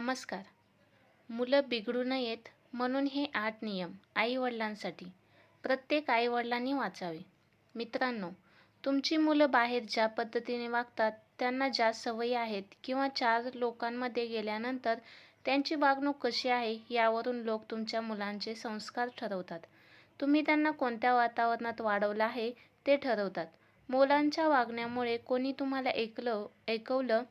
नमस्कार. मुलं बिघडू नयेत म्हणून हे आठ नियम आईवडिलांसाठी. प्रत्येक आईवडिलांनी वाचावे. मित्रांनो तुमची मुलं बाहेर ज्या पद्धतीने वागतात त्यांना ज्या सवयी आहेत किंवा चार लोकांमध्ये गेल्यानंतर त्यांची वागणूक कशी आहे यावरून लोक तुमच्या मुलांचे संस्कार ठरवतात. तुम्ही त्यांना कोणत्या वातावरणात वाढवलं आहे ते ठरवतात. मुलांच्या वागण्यामुळे कोणी तुम्हाला ऐकलं ऐकवलं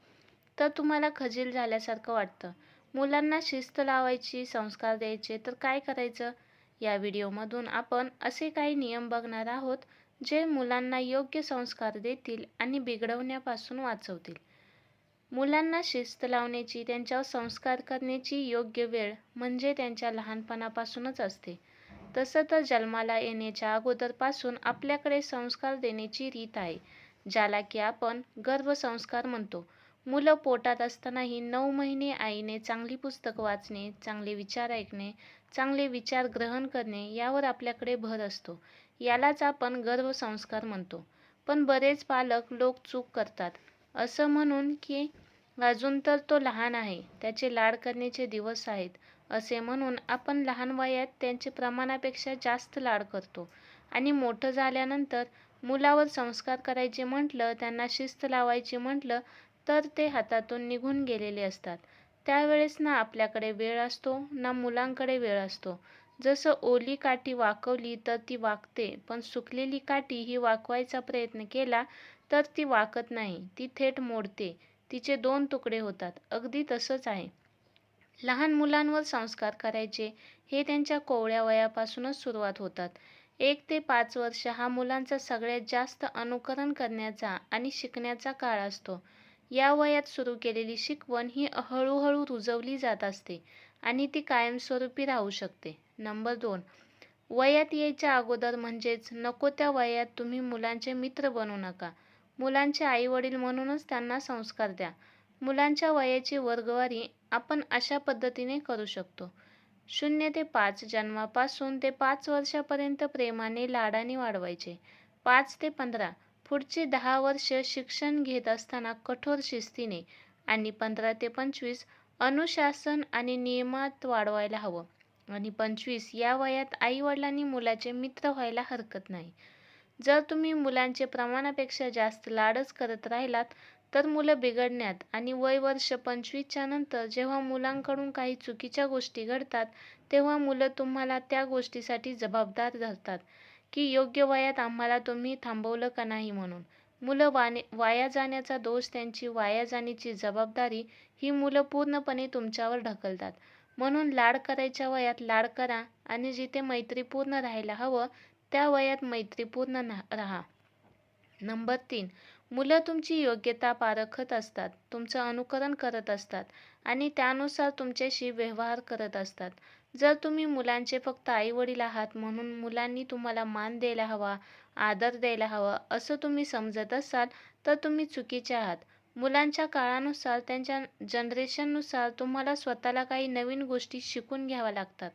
तर तुम्हाला खजील झाल्यासारखं वाटतं. मुलांना शिस्त लावायची संस्कार द्यायचे तर काय करायचं? या व्हिडिओमधून आपण असे काही नियम बघणार आहोत जे मुलांना योग्य संस्कार देतील आणि बिघडवण्यापासून वाचवतील. मुलांना शिस्त लावण्याची त्यांच्यावर संस्कार करण्याची योग्य वेळ म्हणजे त्यांच्या लहानपणापासूनच असते. तसं तर जन्माला येण्याच्या अगोदरपासून आपल्याकडे संस्कार देण्याची रीत आहे ज्याला की आपण गर्भसंस्कार म्हणतो. मुलं पोटात असतानाही नऊ महिने आईने चांगली पुस्तकं वाचणे चांगले विचार ऐकणे चांगले विचार ग्रहण करणे यावर आपल्याकडे भर असतो. यालाच आपण गर्भसंस्कार म्हणतो. पण बरेच पालक लोक चूक करतात. असं म्हणून की अजून तर तो लहान आहे त्याचे लाड करण्याचे दिवस आहेत असे म्हणून आपण लहान वयात त्यांचे प्रमाणापेक्षा जास्त लाड करतो. आणि मोठं झाल्यानंतर मुलावर संस्कार करायचे म्हटलं त्यांना शिस्त लावायची म्हटलं तर ते हातातून निघून गेलेले असतात. त्यावेळेस ना आपल्याकडे वेळ असतो ना मुलांकडे वेळ असतो. जसं ओली काठी वाकवली तर ती वाकते पण सुकलेली काठी ही वाकवायचा प्रयत्न केला तर ती वाकत नाही ती थेट मोडते. तिचे दोन तुकडे होतात अगदी तसंच आहे. लहान मुलांवर संस्कार करायचे हे त्यांच्या कोवळ्या वयापासूनच सुरुवात होतात. एक ते पाच वर्ष हा मुलांचा सगळ्यात जास्त अनुकरण करण्याचा आणि शिकण्याचा काळ असतो. या वयात सुरू केलेली शिकवण ही हळूहळू रुजवली जात असते आणि ती कायमस्वरूपी राहू शकते. नंबर दोन वयात यायच्या अगोदर म्हणजेच नको त्या वयात तुम्ही मुलांचे मित्र बनू नका. मुलांचे आईवडील म्हणूनच त्यांना संस्कार द्या. मुलांच्या वयाची वर्गवारी आपण अशा पद्धतीने करू शकतो. शून्य ते पाच जन्मापासून ते पाच वर्षापर्यंत प्रेमाने लाडाने वाढवायचे. पाच ते पंधरा पुढची दहा वर्ष शिक्षण घेत असताना कठोर शिस्तीने आणि पंधरा ते पंचवीस अनुशासन आणि नियमात वाढवायला हवं. आणि पंचवीस या वयात आईवडिलांनी मुलाचे मित्र व्हायला हरकत नाही. जर तुम्ही मुलांचे प्रमाणापेक्षा जास्त लाडच करत राहिलात तर मुलं बिघडण्यात आणि वय वर्ष पंचवीसच्या नंतर जेव्हा मुलांकडून काही चुकीच्या गोष्टी घडतात तेव्हा मुलं तुम्हाला त्या गोष्टीसाठी जबाबदार धरतात. की योग्य वयात आम्हाला तुम्ही थांबवलं का नाही म्हणून. मुलं वाने वाया जाण्याचा दोष त्यांची वाया जाण्याची जबाबदारी ही मुलं पूर्णपणे तुमच्यावर ढकलतात. म्हणून लाड करायच्या वयात लाड करा आणि जिथे मैत्रीपूर्ण राहायला हवं त्या वयात मैत्रीपूर्ण राहा. नंबर तीन. मुलं तुमची योग्यता पारखत असतात तुमचं अनुकरण करत असतात आणि त्यानुसार तुमच्याशी व्यवहार करत असतात. जर तुम्ही मुलांचे फक्त आईवडील आहात म्हणून मुलांनी तुम्हाला मान द्यायला हवा आदर द्यायला हवा असं तुम्ही समजत असाल तर तुम्ही चुकीचे आहात. मुलांच्या काळानुसार त्यांच्या जनरेशननुसार तुम्हाला स्वतःला काही नवीन गोष्टी शिकून घ्याव्या लागतात.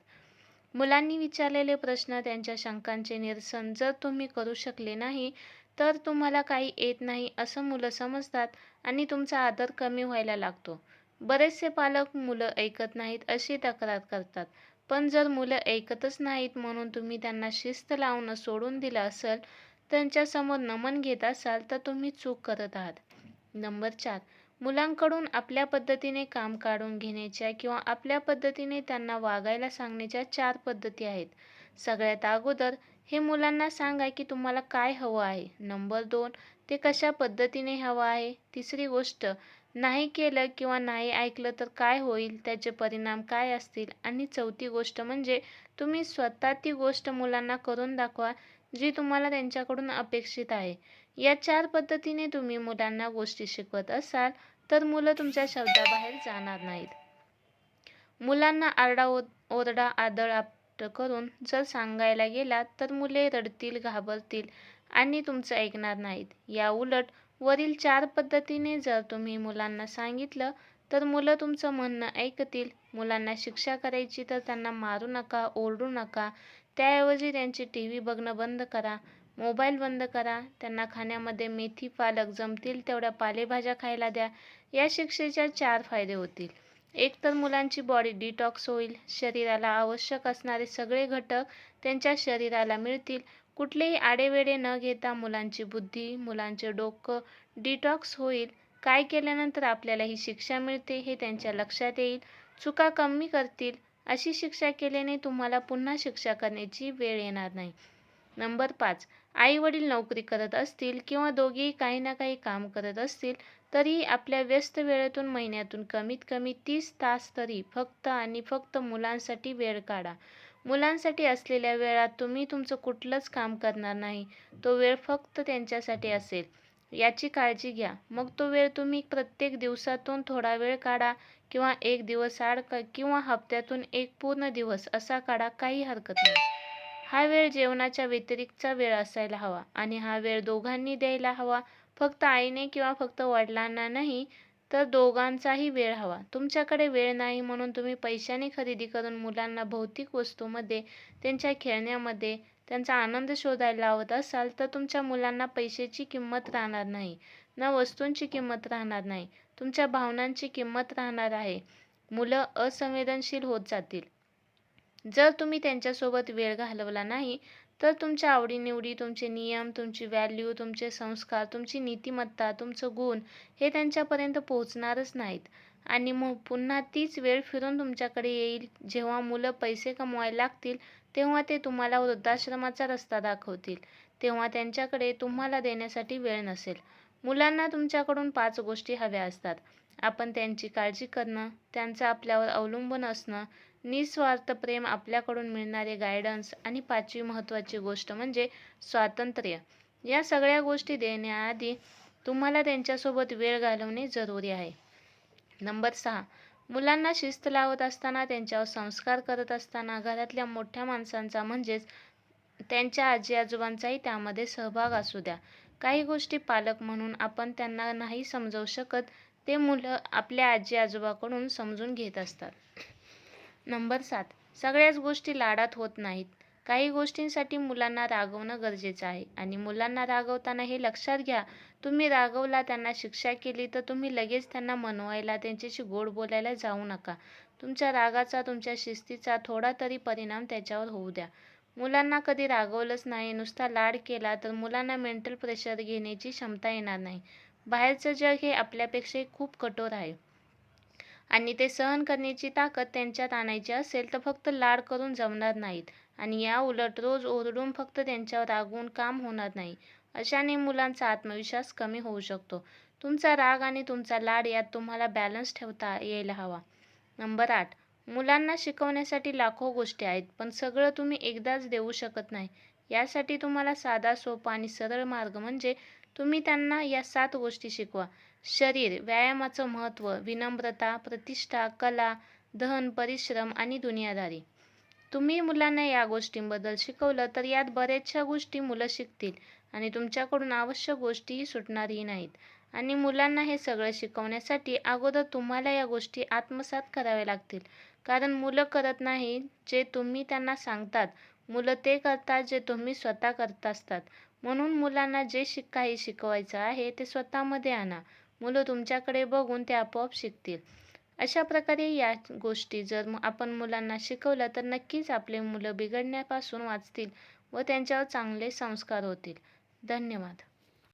मुलांनी विचारलेले प्रश्न त्यांच्या शंकांचे निरसन जर तुम्ही करू शकले नाही तर तुम्हाला काही येत नाही असं मुलं समजतात आणि तुमचा आदर कमी व्हायला लागतो. बरेचसे पालक मुलं ऐकत नाहीत अशी तक्रार करतात. पण जर मुलं ऐकतच नाहीत म्हणून तुम्ही त्यांना शिस्त लावणं सोडून दिलं असेल त्यांच्यासमोर नमन घेत असाल तर तुम्ही चूक करत आहात. नंबर चार. मुलांकडून आपल्या पद्धतीने काम काढून घेण्याच्या किंवा आपल्या पद्धतीने त्यांना वागायला सांगण्याच्या चार पद्धती आहेत. सगळ्यात अगोदर हे मुलांना सांगा की तुम्हाला काय हवं आहे. नंबर दोन. ते कशा पद्धतीने हवं आहे. तिसरी गोष्ट. नाही केलं किंवा नाही ऐकलं तर काय होईल? त्याचे परिणाम काय असतील? आणि चौथी गोष्ट म्हणजे तुम्ही स्वतः ती गोष्ट मुलांना करून दाखवा जी तुम्हाला त्यांच्याकडून अपेक्षित आहे. या चार पद्धतीने तुम्ही मुलांना गोष्टी शिकवत असाल तर मुलं तुमच्या शब्दाबाहेर जाणार नाहीत. मुलांना आरडा ओरडा आदळ आपट करून जर सांगायला गेलात तर मुले रडतील घाबरतील आणि तुमचं ऐकणार नाहीत. या उलट वरील चार पद्धतीने जर तुम्ही मुलांना सांगितलं तर मुलं तुमचं म्हणणं ऐकतील. मुलांना शिक्षा करायची तर त्यांना मारू नका ओरडू नका. त्याऐवजी त्यांची टी व्ही बघणं बंद करा मोबाईल बंद करा. त्यांना खाण्यामध्ये मेथी पालक जमतील तेवढ्या पालेभाज्या खायला द्या. या शिक्षेच्या चार फायदे होतील. एकतर मुलांची बॉडी डिटॉक्स होईल. शरीराला आवश्यक असणारे सगळे घटक त्यांच्या शरीराला मिळतील. कुठलेही आडेवेडे न घेता मुलांची बुद्धी मुलांचे डोकं डिटॉक्स होईल. काय केल्यानंतर आपल्याला ही शिक्षा मिळते हे त्यांच्या लक्षात येईल. चुका कमी करतील. अशी शिक्षा केल्याने तुम्हाला पुन्हा शिक्षा करण्याची वेळ येणार नाही. नंबर पाच. आई वडील नोकरी करत असतील किंवा दोघेही काही ना काही काम करत असतील तरीही आपल्या व्यस्त वेळेतून महिन्यातून कमीत कमी तीस तास तरी फक्त आणि फक्त मुलांसाठी वेळ काढा. मुलांसाठी असलेल्या वेळात तुम्ही तुमचं कुठलंच काम करणार नाही. तो वेळ फक्त त्यांच्यासाठी असेल. याची काळजी घ्या. मग तो वेळ तुम्ही प्रत्येक दिवसातून थोडा वेळ काढा किंवा एक दिवस आड किंवा हप्त्यातून एक पूर्ण दिवस असा काढा काही हरकत नाही. हा वेळ जेवणाच्या व्यतिरिक्तचा वेळ असायला हवा आणि हा वेळ दोघांनी द्यायला हवा. फक्त आईने किंवा फक्त वडिलांना नाही तर दोघांचाही वेळ हवा. तुमच्याकडे वेळ नाही म्हणून तुम्ही पैशाने खरेदी करून मुलांना भौतिक वस्तूमध्ये त्यांच्या खेळण्यामध्ये त्यांचा आनंद शोधायला लावत असाल तर तुमच्या मुलांना पैशाची किंमत राहणार नाही. ना वस्तूंची किंमत राहणार नाही. तुमच्या भावनांची किंमत राहणार आहे. मुलं असंवेदनशील होत जातील. जर तुम्ही त्यांच्यासोबत वेळ घालवला नाही तर तुमच्या आवडीनिवडी तुमचे नियम तुमची व्हॅल्यू तुमचे संस्कार तुमची नीतिमत्ता तुमचं गुण हे त्यांच्यापर्यंत पोहोचणारच नाहीत. आणि मग पुन्हा तीच वेळ फिरून तुमच्याकडे येईल. जेव्हा मुलं पैसे कमवायला लागतील तेव्हा ते तुम्हाला वृद्धाश्रमाचा रस्ता दाखवतील. तेव्हा त्यांच्याकडे तुम्हाला देण्यासाठी वेळ नसेल. मुलांना तुमच्याकडून पाच गोष्टी हव्या असतात. आपण त्यांची काळजी करणं त्यांचं आपल्यावर अवलंबून असणं निस्वार्थ प्रेम आपल्याकडून मिळणारे गायडन्स आणि पाचवी महत्त्वाची गोष्ट म्हणजे स्वातंत्र्य. या सगळ्या गोष्टी देण्याआधी तुम्हाला त्यांच्यासोबत वेळ घालवणे जरुरी आहे. नंबर सहा मुलांना शिस्त लावत असताना त्यांच्यावर संस्कार करत असताना घरातल्या मोठ्या माणसांचा म्हणजेच त्यांच्या आजी आजोबांचाही त्यामध्ये सहभाग असू द्या. काही गोष्टी पालक म्हणून आपण त्यांना नाही समजवू शकत ते मुलं आपल्या आजी आजोबाकडून समजून घेत असतात. नंबर सात. सगळ्याच गोष्टी लाडात होत नाहीत. काही गोष्टींसाठी मुलांना रागवणं गरजेचं आहे आणि मुलांना रागवताना हे लक्षात घ्या. तुम्ही रागवला त्यांना शिक्षा केली तर तुम्ही लगेच त्यांना मनवायला त्यांच्याशी गोड बोलायला जाऊ नका. तुमच्या रागाचा तुमच्या शिस्तीचा थोडा तरी परिणाम त्याच्यावर होऊ द्या. मुलांना कधी रागवलंच नाही नुसता लाड केला तर मुलांना मेंटल प्रेशर घेण्याची क्षमता येणार नाही. बाहेरचं जग हे आपल्यापेक्षाही खूप कठोर आहे. आणि ते सहन करण्याची ताकद त्यांच्यात आणायची असेल तर फक्त लाड करून जमणार नाहीत. आणि या उलट रोज ओरडून फक्त त्यांच्यावर रागवून काम होणार नाही. अशाने मुलांचा आत्मविश्वास कमी होऊ शकतो. तुमचा राग आणि तुमचा लाड यात तुम्हाला बॅलन्स ठेवता यायला हवा. नंबर आठ. मुलांना शिकवण्यासाठी लाखो गोष्टी आहेत पण सगळं तुम्ही एकदाच देऊ शकत नाही. यासाठी तुम्हाला साधा सोपा आणि सरळ मार्ग म्हणजे तुम्ही त्यांना या सात गोष्टी शिकवा. शरीर व्यायामाचं महत्त्व विनम्रता प्रतिष्ठा कला दहन परिश्रम आणि दुनियादारी. तुम्ही मुलांना या गोष्टींबद्दल शिकवलं तर यात बऱ्याचशा गोष्टी मुलं शिकतील आणि तुमच्याकडून आवश्यक गोष्टीही सुटणारही नाहीत. आणि मुलांना हे सगळं शिकवण्यासाठी अगोदर तुम्हाला या गोष्टी आत्मसात कराव्या लागतील. कारण मुलं करत नाही जे तुम्ही त्यांना सांगतात. मुलं ते करतात जे तुम्ही स्वतः करत असतात. म्हणून मुलांना जे शिक काही शिकवायचं आहे ते स्वतःमध्ये आणा. मुलं तुमच्याकडे बघून ते आपोआप शिकतील. अशा प्रकारे या गोष्टी जर आपण मुलांना शिकवल्या तर नक्कीच आपले मुलं बिघडण्यापासून वाचतील व त्यांच्यावर चांगले संस्कार होतील. धन्यवाद.